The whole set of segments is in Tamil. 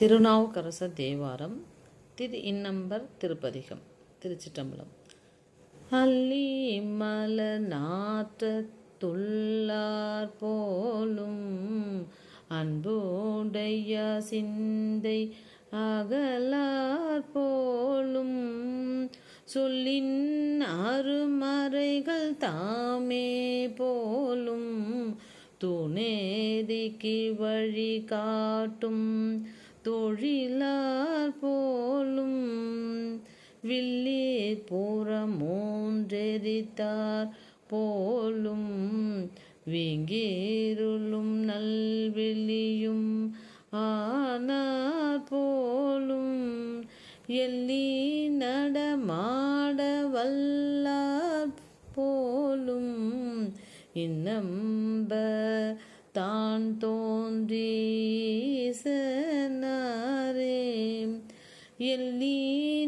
திருநாவுக்கரச தேவாரம் திரு இன்னம்பர் திருப்பதிகம் திருச்சிட்டம்பலம் அல்லி மல நாற்றத்துள்ளார் போலும் அன்போடைய சிந்தை அகலார் போலும் சொல்லின் அருமறைகள் தாமே போலும் துணேதிக்கு வழி காட்டும் தொழிலார் போலும் வில்லி புறமூன்றெரித்தார் போலும் வீங்கிருளும் நல்வெளியும் ஆனார் போலும் எல்லி நடமாட வல்லார் போலும் இன்னம்ப தான் தோன்றீசனாரே எல்லி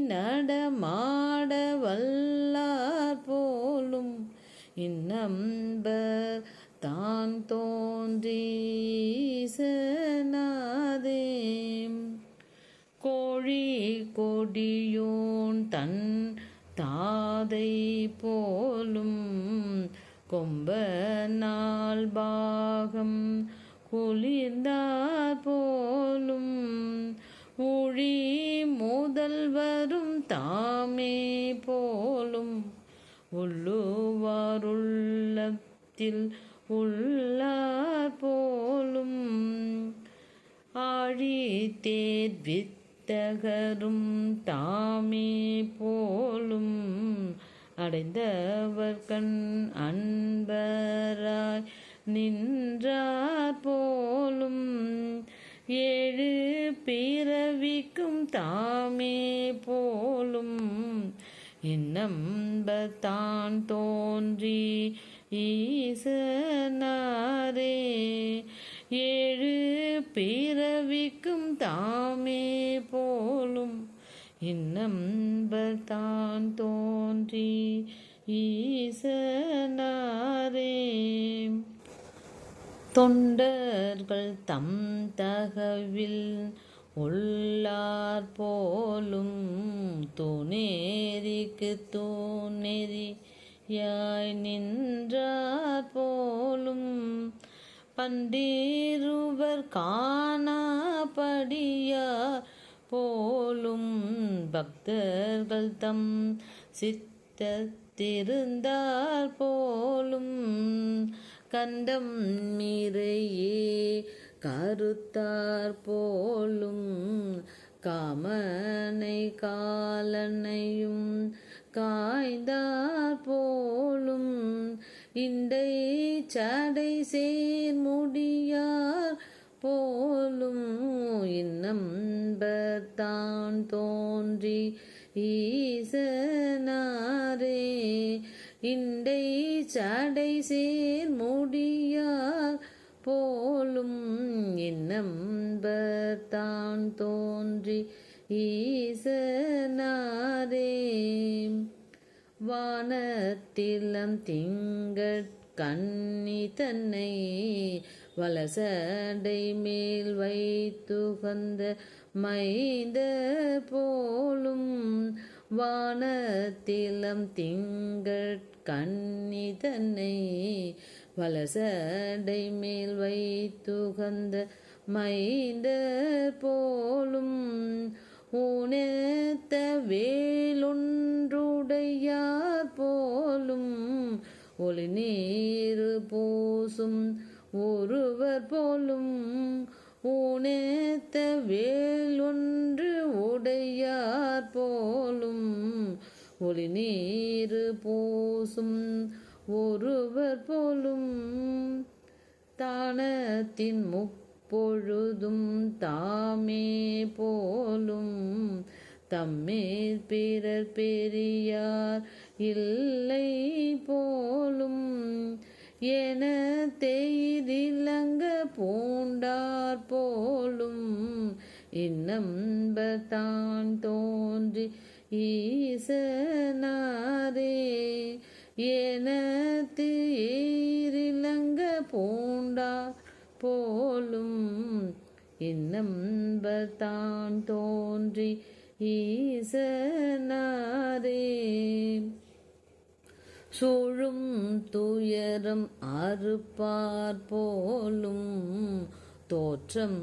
நடமாட வல்லார் போலும் இன்னம்பர் தான் தோன்றீசனாரே கோழி கொடியோன் தன் தாதை போலும் கொம்ப நாள் பாகம் குளிர்ந்தார் போலும். ஊழி முதல்வரும் தாமே போலும். உள்ளுவாருள்ளத்தில் உள்ளார் போலும். ஆழி தேர்வித்தகரும் தாமே போலும். அடைந்தவர் கண் அன்பராய் நின்றார் போலும் ஏழு பிறவிக்கும் தாமே போலும். இன்னம்பத்தான் தோன்றி ஈசனாரே? ஏழு பிறவிக்கும் தாமே இன்னம்பத்தான் தோன்றி ஈசனாரே. தொண்டர்கள் தம் தகவில் உள்ளார் போலும் துணேரிக்கு தூணெறியாய் நின்றார் போலும் பண்டீருவர் காணாபடியார் போலும் பக்தர்கள் தம் சித்தத்திருந்தார் போலும் கண்டம் மீறையே கருத்தார் போலும் காமனை காலனையும் காய்ந்தார் போலும் இண்டை சடை சேர் முடியார் போலும் இன்னம்பத்தான் தோன்றி ஈசனாரே. இண்டை சடை சேர் முடியார் போலும் இன்னம்பத்தான் தோன்றி ஈசனாரே. வானத்திலம் திங்கட் கண்ணி தன்னை வலசடை மேல் வைத்துகந்த மைந்த போலும் வானத்திலம் திங்கட் கண்ணி வலசடை மேல் வைத்துகந்த மைந்த போலும் உணத்த வேலொன்றுடையார் போலும் ஒளி நீர் பூசும் ஒருவர் போலும் ஊனேத்த வேலொன்று உடையார் போலும் ஒளி நீர் பூசும் ஒருவர் போலும் தானத்தின் முப்பொழுதும் தாமே போலும் தம்மேல் பிறர் பெரியார் இல்லை போலும் என தெய்திலங்க பூண்டார் போலும் இன்னம்பத்தான் தோன்றி ஈசனாரே. எனத்து ஏரிலங்க பூண்டார் போலும் இன்னம்பத்தான் தோன்றி ஈசனாரே. சூழும் துயரம் அறுப்பார் போலும் தோற்றம்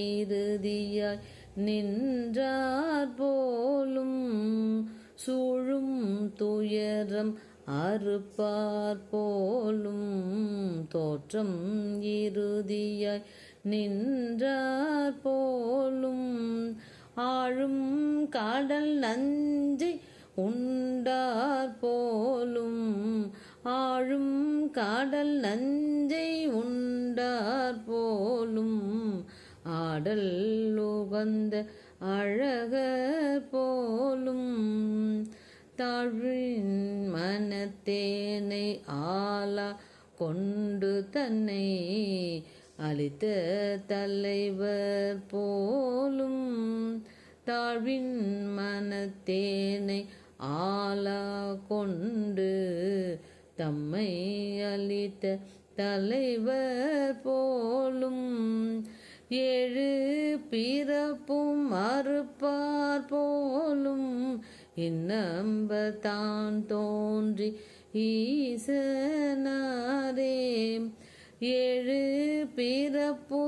இறுதியாய் நின்றார் போலும் சூழும் துயரம் அறுப்பார் போலும் தோற்றம் இறுதியாய் நின்றார் போலும் ஆழும் காடல் நஞ்சை உண்டார் போலும் ஆழும் காடல் நஞ்சை உண்டார் போலும் ஆடல் உகந்த அழகர் போலும் தாழ்வின் மனத்தேனை ஆளா கொண்டு தன்னை அளித்த தலைவர் போலும் தாழ்வின் மனத்தேனை ஆலா கொண்டு தம்மை அளித்த தலைவர் போலும் ஏழு பிறப்பும் மறுப்பார் போலும் இன்னம்ப தான் தோன்றி ஈசனாரே. ஏழு பிறப்பு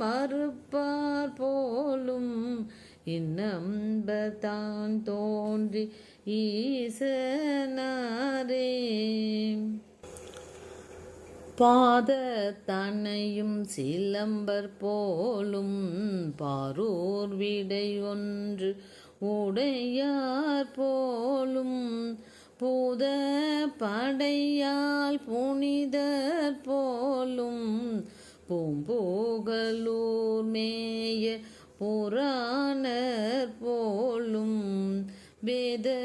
மறுப்பார் போலும் இன்னம்பத்தான் தோன்றி ஈசனாரே. பாத தன்னையும் சிலம்பர் போலும் பாரூர் விடை ஒன்று உடையார் போலும் பூத படையால் புனிதர் போலும் பூம்பூகலூர் மேய புராணர் போலும் வேத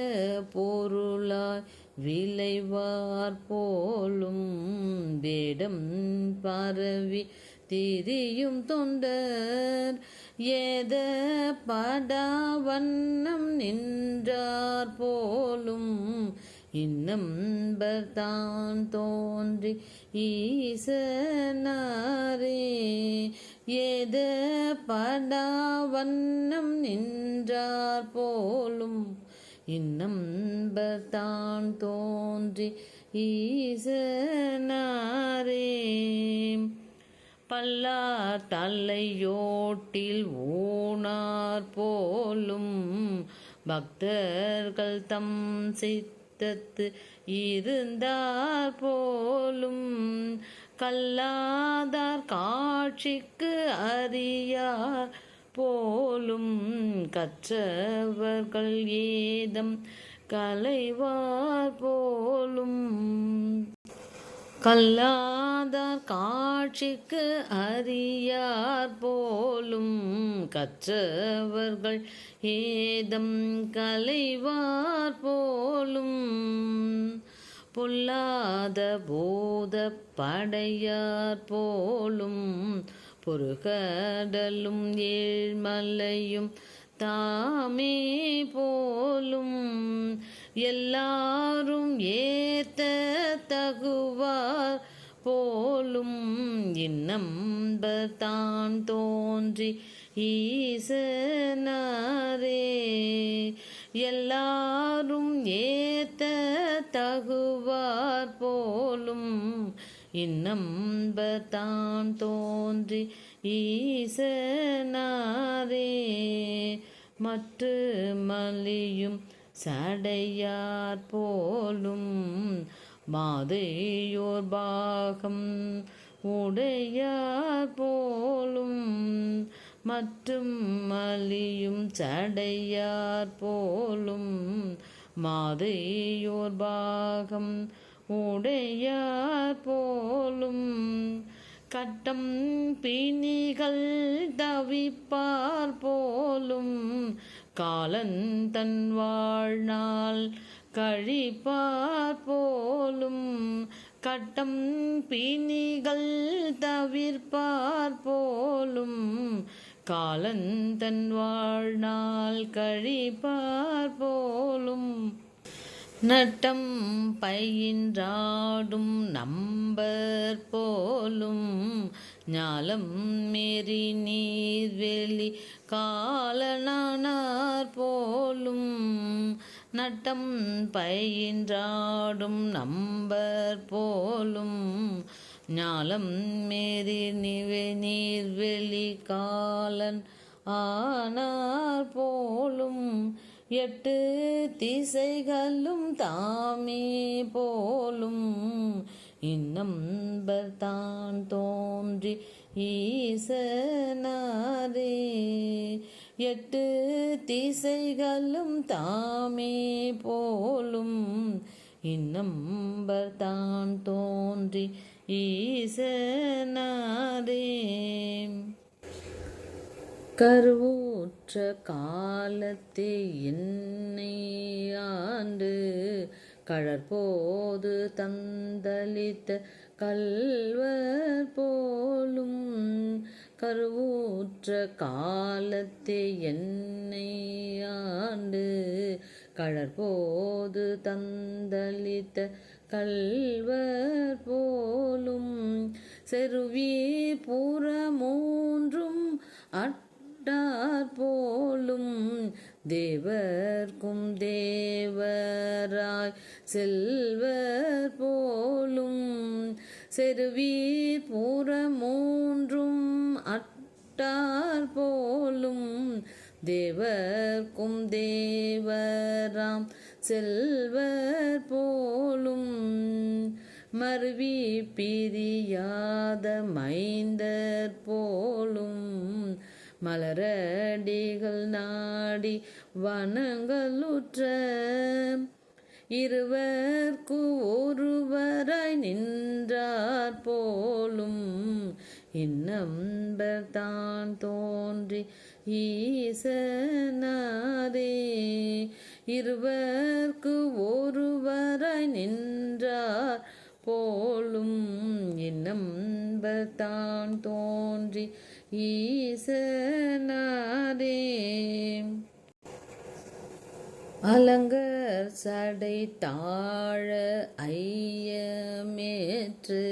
பொருளாய் விளைவார் போலும் வேடம் பரவி திரியும் தொண்டர். ஏத படாவண்ணம் நின்றார் போலும் இன்னம்பர்தான் தோன்றி ஈசனாரே. ஏத படா வண்ணம் நின்றார் போலும் இன்னம்பர்தான் தோன்றி ஈசனாரே. பல்லார் தலையோட்டில் ஊனார் போலும் பக்தர்கள் தம் சித்தத்து இருந்தார் போலும் கல்லாதார் காட்சிக்கு அறியார் போலும் கற்றவர்கள் ஏதம் கலைவார் போலும். கல்லாதார் காட்சிக்கு அறியார் போலும் கற்றவர்கள் ஏதம் கலைவார் போலும். பொல்லாத போத படையார் போலும் பொறுகடலும் ஏழ்மலையும் தாமே போலும் எல்லாரும் ஏத்த தகுவார் போலும் இன்னம்பத்தான் தோன்றி ஈசனாரே. எல்லாரும் ஏ தகுவார் போலும் இன்னம்பத்தான் தோன்றி ஈசனாரே மற்ற மலியும் சடையார் போலும் மாதையோர் பாகம் உடையார் போலும் மற்றும் மலியும் சடையார் போலும் மாதையோர் பாகம் உடையார் போலும். கட்டம் பிணிகள் தவிப்பார் போலும். காலன் தன் வாழ்நாள் கழிப்பார் போலும். கட்டம் பிணிகள் தவிர்ப்பார் போலும். காலந்தன் வாழ்நாள் கழிப்பார் போலும். நட்டம் பயின்றாடும் நம்பர் போலும். ஞாலம் மேரி நீர்வெளி காலனானார் போலும். நட்டம் பயின்றாடும் நம்பர் போலும். ஞாலம் மேரி நிவே நீர்வெளி காலன் ஆனார் போலும் எட்டு திசைகளும் தாமே போலும். இன்னம்பர் தான் தோன்றி ஈசனாரே. எட்டு திசைகளும் தாமே போலும். இன்னம்பர் தான் தோன்றி ஈசனாரே கருவூற்ற காலத்தே என்னை ஆண்டு கழற்போது தந்தளித்த கல்வர் போலும் கருவூற்ற காலத்தே என்னை ஆண்டு கழற்போது தந்தளித்த கல்வர் போலும் செருவி புறமூன்றும் அட்டார் போலும் தேவர்க்கும் தேவராய் செல்வர் போலும் செருவீர் புறமூன்றும் அட்டார் போலும் தேவர்க்கும் தேவராம் செல்வர் போ மருவி பிரியாத மைந்தர் போலும் மலரடிகள் நாடி வனங்களுற்ற இருவர்க்கு ஒருவராய் நின்றார் போலும் இன்னம்பர் தான் தோன்றி ஈசனாரே இருவர்க்கு ஒருவராய் நின்றார் போலும் இந்நம்பர் தோன்றி ஈசனாரே. அலங்கர் சடை தாழ ஐயமேற்று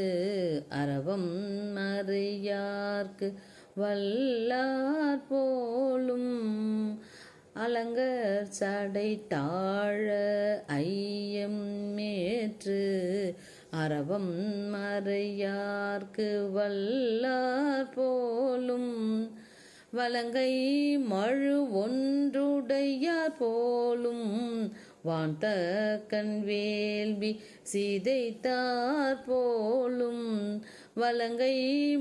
அரவம் மறையார்க்கு வல்லார் போலும். அலங்கர் சடை தாழ ஐயம் மேற்று அறவம் மறையார்க்கு வல்லார் போலும் வலங்கை மழு ஒன்றுடையார் போலும் வாந்த கண் வேள்வி சிதைத்தார் போலும் வலங்கை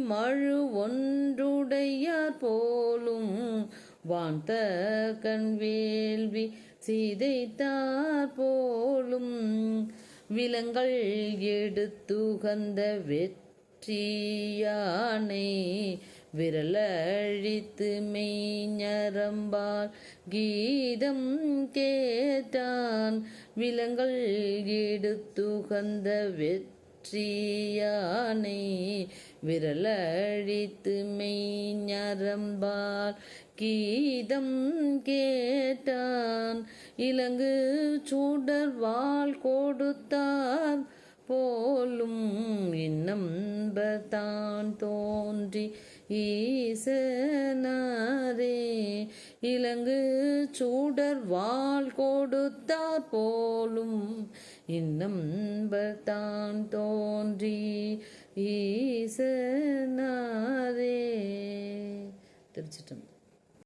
மழு ஒன்றுடையார் போலும் வாந்த கண் வேள்வி சிதைத்தார் போலும் விலங்கள் எடுத்துகந்த வெற்றியானை விரலழித்து மெய்ஞரம்பால் கீதம் கேட்டான் விலங்கள் எடுத்துகந்த வெற்றியானை விரலழித்து மெய் மெய்ஞரம்பால் கீதம் கேட்டான் இலங்கு சூடர் வாள் கொடுத்தார். போலும் இன்னம்பத்தான் தோன்றி ஈசனாரே. இலங்கு சூடர் வால் கொடுத்தார். போலும் இன்னம்பத்தான் தோன்றி ஈசனாரே திருச்சிட்டம்